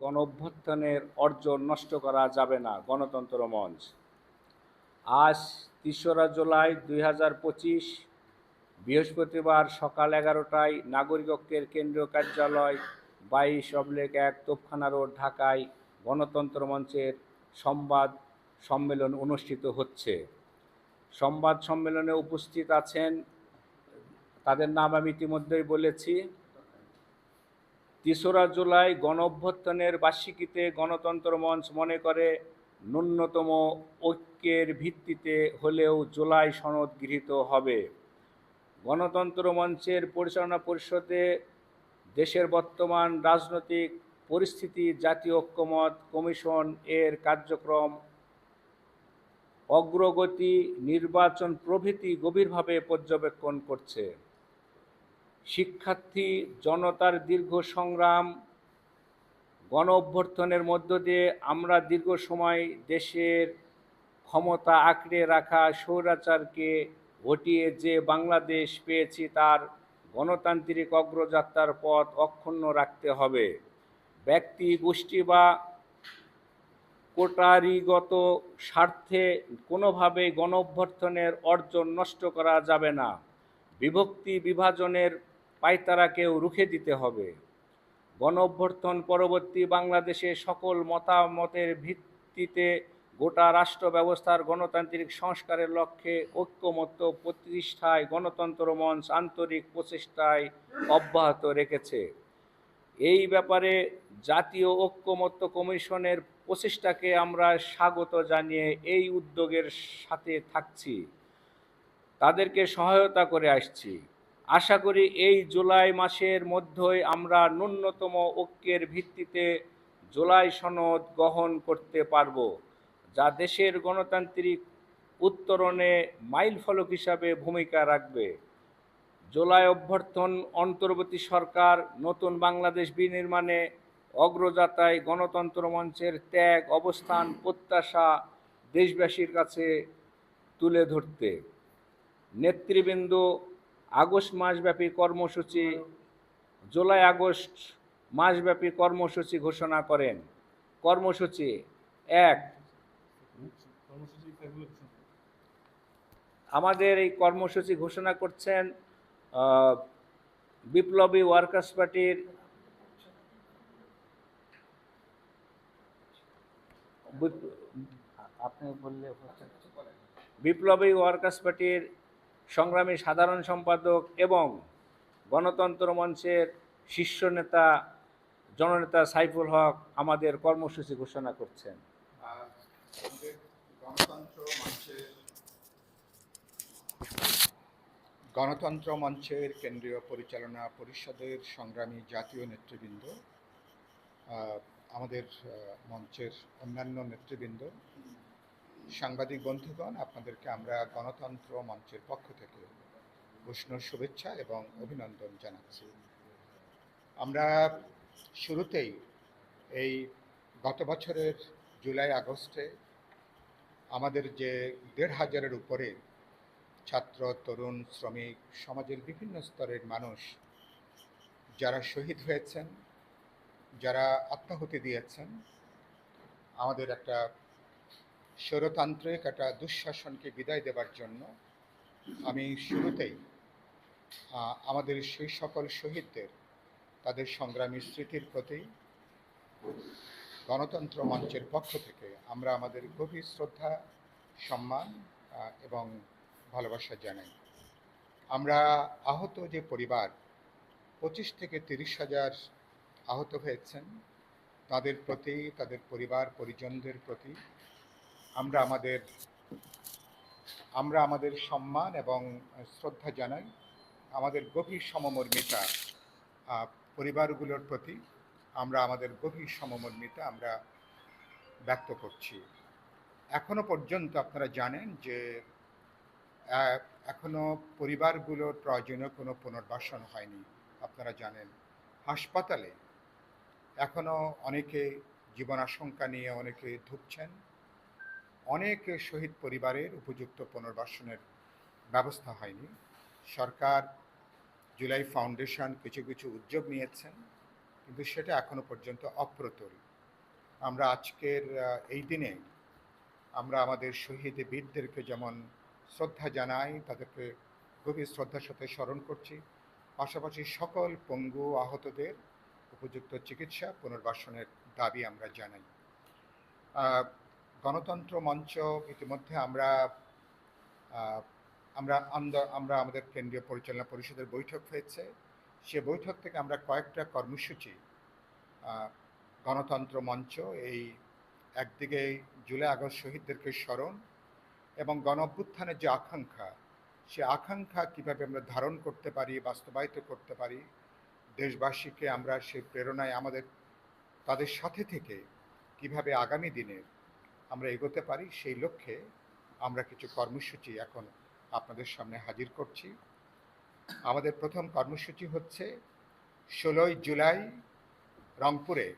গণ অভ্যুত্থানের অর্জন নষ্ট করা যাবে না গণতন্ত্র মঞ্চ। আজ তেসরা জুলাই দুই হাজার পঁচিশ, বৃহস্পতিবার সকাল এগারোটায় নাগরিক ঐক্যের কেন্দ্রীয় কার্যালয় বাইশ অবলেক এক তোপখানা রোড, ঢাকায় গণতন্ত্র মঞ্চের সংবাদ সম্মেলন অনুষ্ঠিত হচ্ছে। সংবাদ সম্মেলনে উপস্থিত আছেন, তাদের নাম আমি ইতিমধ্যেই বলেছি তেসরা জুলাই গণ অভ্যুত্থানের বার্ষিকীতে গণতন্ত্র মঞ্চ মনে করে ন্যূনতম ঐক্যের ভিত্তিতে হলেও জুলাই সনদ গৃহীত হবে। গণতন্ত্র মঞ্চের পরিচালনা পরিষদে দেশের বর্তমান রাজনৈতিক পরিস্থিতি, জাতীয় ঐক্যমত কমিশন এর কার্যক্রম, অগ্রগতি, নির্বাচন প্রভৃতি গভীরভাবে পর্যবেক্ষণ করছে। শিক্ষার্থী জনতার দীর্ঘ সংগ্রাম, গণ অভ্যর্থনের মধ্য দিয়ে আমরা দীর্ঘ সময় দেশের ক্ষমতা আঁকড়ে রাখা স্বৈরাচারকে ঘটিয়ে যে বাংলাদেশ পেয়েছি তার গণতান্ত্রিক অগ্রযাত্রার পথ অক্ষুণ্ণ রাখতে হবে। ব্যক্তি, গোষ্ঠী বা কোটারিগত স্বার্থে কোনোভাবেই গণ অভ্যর্থনের অর্জন নষ্ট করা যাবে না। বিভক্তি, বিভাজনের পাইতারাকেও রুখে দিতে হবে। গণ অভ্যর্থন পরবর্তী বাংলাদেশে সকল মতামতের ভিত্তিতে গোটা রাষ্ট্র ব্যবস্থার গণতান্ত্রিক সংস্কারের লক্ষ্যে ঐক্যমত্য প্রতিষ্ঠায় গণতন্ত্র মঞ্চ আন্তরিক প্রচেষ্টায় অব্যাহত রেখেছে। এই ব্যাপারে জাতীয় ঐক্যমত্য কমিশনের প্রচেষ্টাকে আমরা স্বাগত জানিয়ে এই উদ্যোগের সাথে থাকছি। তাদেরকে সহায়তা করে আসছি। আশা করি এই জুলাই মাসের মধ্যেই আমরা ন্যূনতম ঐক্যের ভিত্তিতে জুলাই সনদ গ্রহণ করতে পারব, যা দেশের গণতান্ত্রিক উত্তরণে মাইল ফলক হিসাবে ভূমিকা রাখবে। জুলাই অভ্যর্থন অন্তর্বর্তী সরকার নতুন বাংলাদেশ বিনির্মাণে অগ্রযাত্রায় গণতন্ত্র মঞ্চের ত্যাগ, অবস্থান, প্রত্যাশা দেশবাসীর কাছে তুলে ধরতে। নেতৃবৃন্দ আগস্ট মাসব্যাপী কর্মসূচি জুলাই আগস্ট মাসব্যাপী কর্মসূচি ঘোষণা করেন। কর্মসূচি এক। আমাদের এই কর্মসূচি ঘোষণা করছেন বিপ্লবী ওয়ার্কার্স পার্টির আপনি বললে বিপ্লবী ওয়ার্কার্স পার্টির সংগ্রামী সাধারণ সম্পাদক এবং গণতন্ত্র মঞ্চের শীর্ষ নেতা, জননেতা সাইফুল হক আমাদের কর্মসূচি ঘোষণা করছেন। গণতন্ত্র মঞ্চের কেন্দ্রীয় পরিচালনা পরিষদের সংগ্রামী জাতীয় নেতৃবৃন্দ আমাদের মঞ্চের অন্যান্য নেতৃবৃন্দ সাংবাদিক বন্ধুগণ, আপনাদেরকে আমরা গণতন্ত্র মঞ্চের পক্ষ থেকে উষ্ণ শুভেচ্ছা এবং অভিনন্দন জানাচ্ছি। আমরা শুরুতেই এই গত বছরের জুলাই, আগস্টে আমাদের যে দেড় হাজারের উপরে ছাত্র, তরুণ, শ্রমিক সমাজের বিভিন্ন স্তরের মানুষ যারা শহীদ হয়েছেন, যারা আত্মাহুতি দিয়েছেন, আমাদের একটা স্বৈরতান্ত্রিক একটা দুঃশাসনকে বিদায় দেবার জন্য আমি শুরুতেই আমাদের সেই সকল শহীদদের, তাদের সংগ্রামী স্মৃতির প্রতি গণতন্ত্র মঞ্চের পক্ষ থেকে আমরা আমাদের গভীর শ্রদ্ধা, সম্মান এবং ভালোবাসা জানাই। আমরা আহত যে পরিবার, পঁচিশ থেকে তিরিশ হাজার আহত হয়েছেন, তাদের প্রতি, তাদের পরিবার, পরিজনদের প্রতি আমরা আমাদের আমরা আমাদের সম্মান এবং শ্রদ্ধা জানাই আমাদের গভীর সমমর্মিতা পরিবারগুলোর প্রতি আমরা আমাদের গভীর সমমর্মিতা আমরা ব্যক্ত করছি। এখনও পর্যন্ত আপনারা জানেন যে এখনও পরিবারগুলোর প্রয়োজনীয় কোনো পুনর্বাসন হয়নি। আপনারা জানেন, হাসপাতালে এখনও অনেকে জীবন আশঙ্কা নিয়ে অনেকে ধুকছেন। অনেক শহীদ পরিবারের উপযুক্ত পুনর্বাসনের ব্যবস্থা হয়নি। সরকার জুলাই ফাউন্ডেশন কিছু কিছু উদ্যোগ নিয়েছেন, কিন্তু সেটা এখনও পর্যন্ত অপ্রতুল। আমরা আজকের এই দিনে আমরা আমাদের শহীদ বীরদেরকে যেমন শ্রদ্ধা জানাই, তাদেরকে গভীর শ্রদ্ধার সাথে স্মরণ করছি। পাশাপাশি সকল পঙ্গু আহতদের উপযুক্ত চিকিৎসা, পুনর্বাসনের দাবি আমরা জানাই। গণতন্ত্র মঞ্চ ইতিমধ্যে আমরা আমরা আমরা আমাদের কেন্দ্রীয় পরিচালনা পরিষদের বৈঠক হয়েছে। সে বৈঠক থেকে আমরা কয়েকটা কর্মসূচি গণতন্ত্র মঞ্চ, এই একদিকে জুলাই আগস্ট শহীদদেরকে স্মরণ এবং গণ অভ্যুত্থানের যে আকাঙ্ক্ষা, সে আকাঙ্ক্ষা কীভাবে আমরা ধারণ করতে পারি, বাস্তবায়িত করতে পারি, দেশবাসীকে আমরা সেই প্রেরণায় আমাদের, তাদের সাথে থেকে কীভাবে আগামী দিনের আমরা এগোতে পারি, সেই লক্ষ্যে আমরা কিছু কর্মসূচি এখন আপনাদের সামনে হাজির করছি। আমাদের প্রথম কর্মসূচি হচ্ছে ষোলোই জুলাই রংপুরে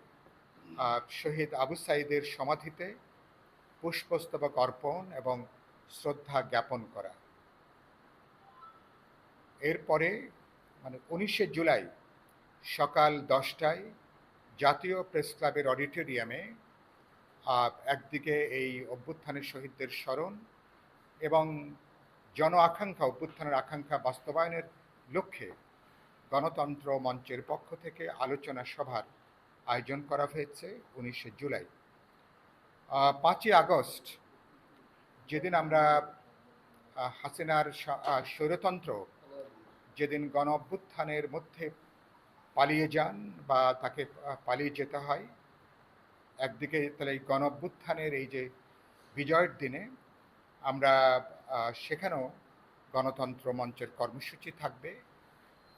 শহীদ আবু সাইদের সমাধিতে পুষ্পস্তবক অর্পণ এবং শ্রদ্ধা জ্ঞাপন করা। এরপরে মানে উনিশে জুলাই সকাল দশটায় জাতীয় প্রেস ক্লাবের অডিটোরিয়ামে একদিকে এই অভ্যুত্থানের শহীদদের স্মরণ এবং জন আকাঙ্ক্ষা, অভ্যুত্থানের আকাঙ্ক্ষা বাস্তবায়নের লক্ষ্যে গণতন্ত্র মঞ্চের পক্ষ থেকে আলোচনা সভার আয়োজন করা হয়েছে উনিশে জুলাই। পাঁচই আগস্ট যেদিন আমরা হাসিনার স্বৈরতন্ত্র যেদিন গণ অভ্যুত্থানের মধ্যে পালিয়ে যান বা তাকে পালিয়ে যেতে হয় একদিকে তাহলে এই গণ অভ্যুত্থানের এই যে বিজয়ের দিনে আমরা সেখানেও গণতন্ত্র মঞ্চের কর্মসূচি থাকবে।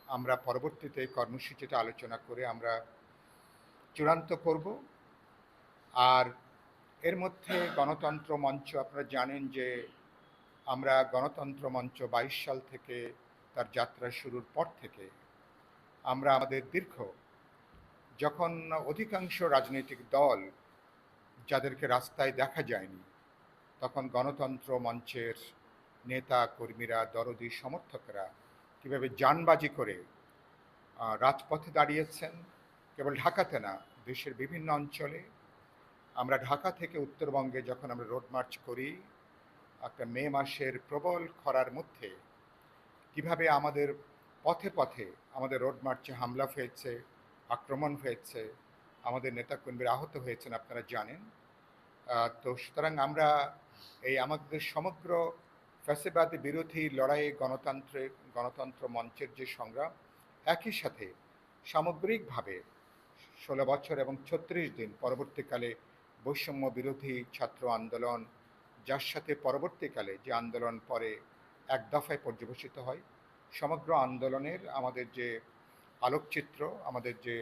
আমরা পরবর্তীতে কর্মসূচিটা আলোচনা করে আমরা চূড়ান্ত করব। আর এর মধ্যে গণতন্ত্র মঞ্চ, আপনারা জানেন যে আমরা গণতন্ত্র মঞ্চ বাইশ সাল থেকে তার যাত্রা শুরুর পর থেকে আমরা আমাদের দীর্ঘ যখন অধিকাংশ রাজনৈতিক দল যাদেরকে রাস্তায় দেখা যায়নি, তখন গণতন্ত্র মঞ্চের নেতা, কর্মীরা, দরদি, সমর্থকরা কীভাবে যানবাজি করে রাজপথে দাঁড়িয়েছেন, কেবল ঢাকাতে না, দেশের বিভিন্ন অঞ্চলে। আমরা ঢাকা থেকে উত্তরবঙ্গে যখন আমরা রোড মার্চ করি, একটা মে মাসের প্রবল খরার মধ্যে কীভাবে আমাদের পথে পথে আমাদের রোড মার্চে হামলা হয়েছে আক্রমণ হয়েছে, আমাদের নেতাকর্মীরা আহত হয়েছেন, আপনারা জানেন। তো সুতরাং আমরা এই আমাদের সমগ্র ফ্যাসিবাদী বিরোধী লড়াইয়ে গণতন্ত্রের গণতন্ত্র মঞ্চের যে সংগ্রাম, একই সাথে সামগ্রিকভাবে ষোলো বছর এবং ছত্রিশ দিন পরবর্তীকালে বৈষম্য বিরোধী ছাত্র আন্দোলন, যার সাথে পরবর্তীকালে যে আন্দোলন পরে এক দফায় পর্যবেসিত হয়, সমগ্র আন্দোলনের আমাদের যে আলোকচিত্র, আমাদের যে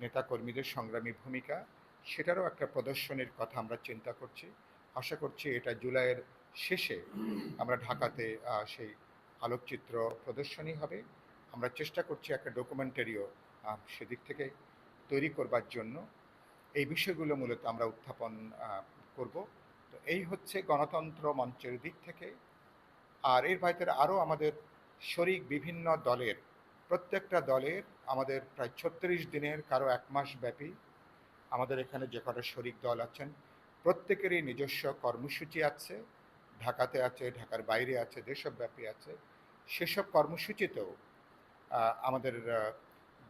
নেতাকর্মীদের সংগ্রামী ভূমিকা, সেটারও একটা প্রদর্শনীর কথা আমরা চিন্তা করছি। আশা করছি এটা জুলাইয়ের শেষে আমরা ঢাকাতে সেই আলোকচিত্র প্রদর্শনী হবে। আমরা চেষ্টা করছি একটা ডকুমেন্টারিও সেদিক থেকে তৈরি করবার জন্য। এই বিষয়গুলো মূলত আমরা উত্থাপন করব। তো এই হচ্ছে গণতন্ত্র মঞ্চের দিক থেকে। আর এর বাইরে আরও আমাদের শরিক বিভিন্ন দলের প্রত্যেকটা দলের আমাদের প্রায় ছত্রিশ দিনের কারও এক মাস ব্যাপী আমাদের এখানে যে কটা শরিক দল আছেন, প্রত্যেকেরই নিজস্ব কর্মসূচি আছে, ঢাকাতে আছে, ঢাকার বাইরে আছে, দেশব্যাপী আছে। সেসব কর্মসূচিতেও আমাদের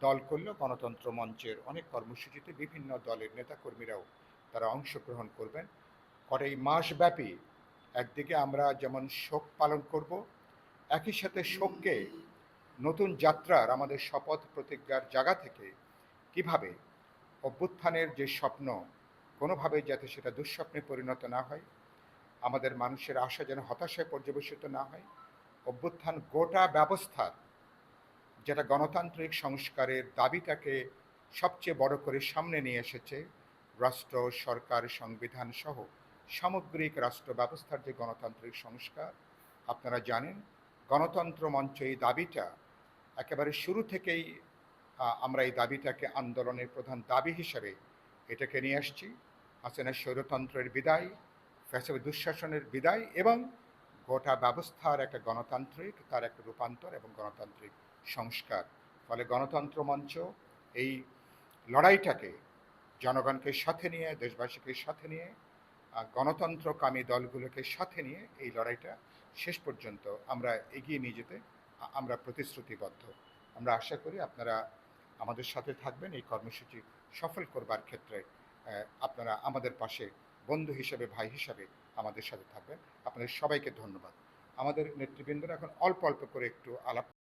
দল করলেও গণতন্ত্র মঞ্চের অনেক কর্মসূচিতে বিভিন্ন দলের নেতাকর্মীরাও তারা অংশগ্রহণ করবেন। আর এই মাসব্যাপী একদিকে আমরা যেমন শোক পালন করব, একই সাথে শোককে নতুন যাত্রার আমাদের শপথ প্রতিজ্ঞার জায়গা থেকে কীভাবে অভ্যুত্থানের যে স্বপ্ন, কোনোভাবে যাতে সেটা দুঃস্বপ্নে পরিণত না হয়, আমাদের মানুষের আশা যেন হতাশায় পর্যবেসিত না হয়, অভ্যুত্থান গোটা ব্যবস্থার যেটা গণতান্ত্রিক সংস্কারের দাবিটাকে সবচেয়ে বড় করে সামনে নিয়ে এসেছে, রাষ্ট্র, সরকার, সংবিধান সহ সামগ্রিক রাষ্ট্র ব্যবস্থার যে গণতান্ত্রিক সংস্কার, আপনারা জানেন, গণতন্ত্র মঞ্চ এই দাবিটা একেবারে শুরু থেকেই আমরা এই দাবিটাকে আন্দোলনের প্রধান দাবি হিসেবে এটাকে নিয়ে আসছি। হাসিনা স্বৈরতন্ত্রের বিদায়, ফ্যাসিবাদ দুঃশাসনের বিদায় এবং গোটা ব্যবস্থার একটা গণতান্ত্রিক, তার একটা রূপান্তর এবং গণতান্ত্রিক সংস্কার। ফলে গণতন্ত্র মঞ্চ এই লড়াইটাকে জনগণকে সাথে নিয়ে, দেশবাসীকে সাথে নিয়ে গণতন্ত্রকামী দলগুলোকে সাথে নিয়ে এই লড়াইটা শেষ পর্যন্ত আমরা এগিয়ে নিয়ে যেতে আমরা প্রতিশ্রুতিবদ্ধ। আমরা আশা করি আপনারা আমাদের সাথে থাকবেন। এই কর্মসূচি সফল করবার ক্ষেত্রে আপনারা আমাদের পাশে বন্ধু হিসেবে, ভাই হিসাবে আমাদের সাথে থাকবেন। আপনাদের সবাইকে ধন্যবাদ। আমাদের নেতৃবৃন্দরা এখন অল্প অল্প করে একটু আলাপ